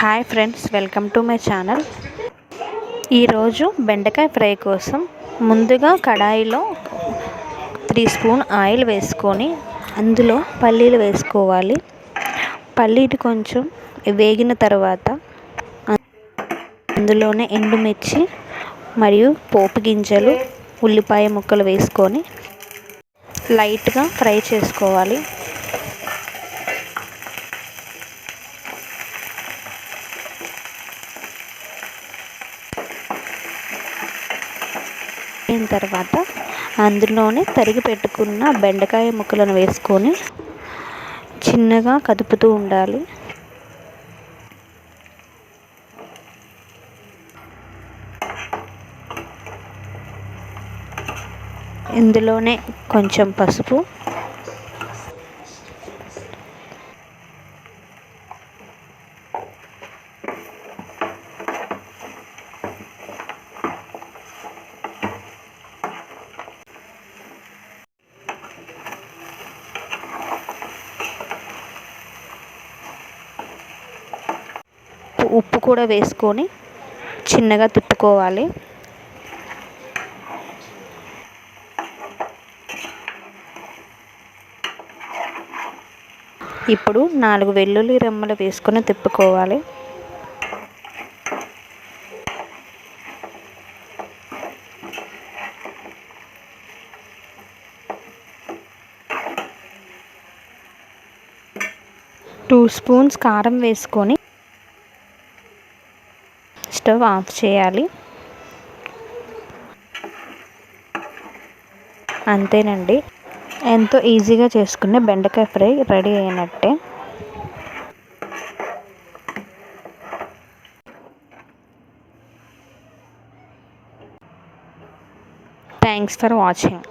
Hi friends welcome to my channel. ఈరోజు బెండకాయ fry కోసం ముందుగా కడాయిలో త్రీ స్పూన్ ఆయిల్ వేసుకొని అందులో పల్లీలు వేసుకోవాలి. పల్లీలు కొంచెం వేగిన తర్వాత అందులోనే ఎండుమిర్చి మరియు పోపు గింజలు ఉల్లిపాయ ముక్కలు వేసుకొని లైట్గా ఫ్రై చేసుకోవాలి. అయిన తర్వాత అందులోనే తరిగి పెట్టుకున్న బెండకాయ ముక్కలను వేసుకొని చిన్నగా కదుపుతూ ఉండాలి. ఇందులోనే కొంచెం పసుపు ఉప్పు కూడా వేసుకొని చిన్నగా తిప్పుకోవాలి. ఇప్పుడు నాలుగు వెల్లుల్లి రెమ్మలు వేసుకొని తిప్పుకోవాలి. టూ స్పూన్స్ కారం వేసుకొని స్టవ్ ఆఫ్ చేయాలి. అంతేనండి. ఎంతో ఈజీగా చేసుకునే బెండకాయ ఫ్రై రెడీ అయినట్టే. Thanks for watching.